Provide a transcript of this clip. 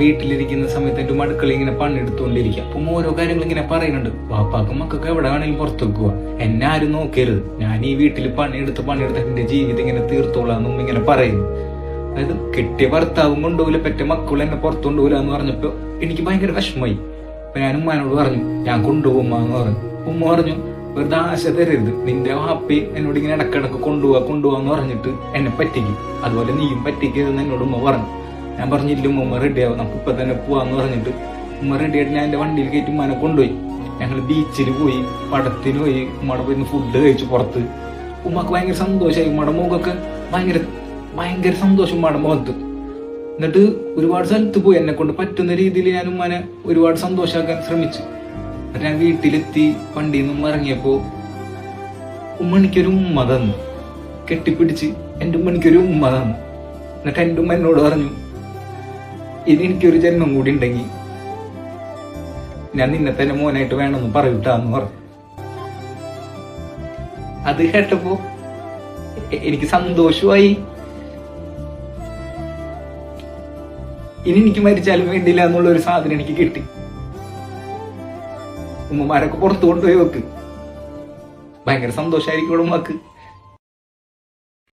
വീട്ടിലിരിക്കുന്ന സമയത്ത് എന്റെ മടുക്കളി ഇങ്ങനെ പണിയെടുത്തുകൊണ്ടിരിക്കുക അപ്പം ഓരോ കാര്യങ്ങൾ ഇങ്ങനെ പറയുന്നുണ്ട്. വാപ്പാക്കും മക്കൾക്ക് എവിടെ വേണമെങ്കിലും പുറത്തു വെക്കുക എന്നെ ആരും നോക്കരുത്. ഞാൻ ഈ വീട്ടിൽ പണിയെടുത്ത് പണിയെടുത്ത് എന്റെ ജീവിതം ഇങ്ങനെ തീർത്തോളാം എന്നും ഇങ്ങനെ പറയുന്നു. അതായത് കെട്ടിയ ഭർത്താവും കൊണ്ടുപോകില്ല പെറ്റ മക്കളും എന്നെ പുറത്തു കൊണ്ടുപോകില്ല എന്ന് പറഞ്ഞപ്പോ എനിക്ക് ഭയങ്കര വിഷമമായി. അപ്പൊ ഞാൻ ഉമ്മാനോട് പറഞ്ഞു ഞാൻ കൊണ്ടുപോകുമ്മ എന്ന് പറഞ്ഞു. ഉമ്മ പറഞ്ഞു വെറുതെ ആശ തരരുത്. നിന്റെ വാപ്പി എന്നോട് ഇങ്ങനെ ഇടക്കിടക്ക് കൊണ്ടുപോവാ കൊണ്ടുപോവാന്ന് പറഞ്ഞിട്ട് എന്നെ പറ്റിക്കും. അതുപോലെ നീയും പറ്റിക്കരുതെന്ന് എന്നോട് ഉമ്മ പറഞ്ഞു. ഞാൻ പറഞ്ഞില്ല ഉമ്മ റെഡി ആവും. നമുക്ക് ഇപ്പൊ തന്നെ പോവാന്ന് പറഞ്ഞിട്ട്. ഉമ്മ റെഡി ആയിട്ട് ഞാൻ എന്റെ വണ്ടിയിൽ കയറ്റി ഉമ്മനെ കൊണ്ടുപോയി. ഞങ്ങൾ ബീച്ചിൽ പോയി പടത്തിന് പോയി ഉമ്മയുടെ പോയി ഫുഡ് കഴിച്ചു പുറത്ത്. ഉമ്മക്ക് ഭയങ്കര സന്തോഷമായി ഉമ്മയുടെ മുഖമൊക്കെ ഭയങ്കര ഭയങ്കര സന്തോഷം ഉമ്മയുടെ മുഖത്ത്. എന്നിട്ട് ഒരുപാട് സ്ഥലത്ത് പോയി. എന്നെ കൊണ്ട് പറ്റുന്ന രീതിയിൽ ഞാൻ ഉമ്മനെ ഒരുപാട് സന്തോഷമാക്കാൻ ശ്രമിച്ചു. എന്നിട്ട് ഞാൻ വീട്ടിലെത്തി വണ്ടിയിൽ നിന്നും ഇറങ്ങിയപ്പോ ഉമ്മ എനിക്കൊരു ഉമ്മ തന്നു. കെട്ടിപ്പിടിച്ച് എന്റെ ഉമ്മ എനിക്കൊരു ഉമ്മ തന്നു. എന്നിട്ട് എന്റെ ഉമ്മ എന്നോട് പറഞ്ഞു ഇനി എനിക്കൊരു ജന്മം കൂടി ഉണ്ടെങ്കിൽ ഞാൻ നിന്നെ തന്നെ മോനായിട്ട് വേണമെന്ന് പറയൂട്ടാന്ന് പറഞ്ഞു. അത് കേട്ടപ്പോ എനിക്ക് സന്തോഷമായി. ഇനി എനിക്ക് മരിച്ചാലും വേണ്ടില്ല എന്നുള്ള ഒരു സാധനം എനിക്ക് കിട്ടി. ഉമ്മമാരൊക്കെ പുറത്തു കൊണ്ടുപോയി വെക്ക്. ഭയങ്കര സന്തോഷമായിരിക്കും ഉമ്മക്ക്.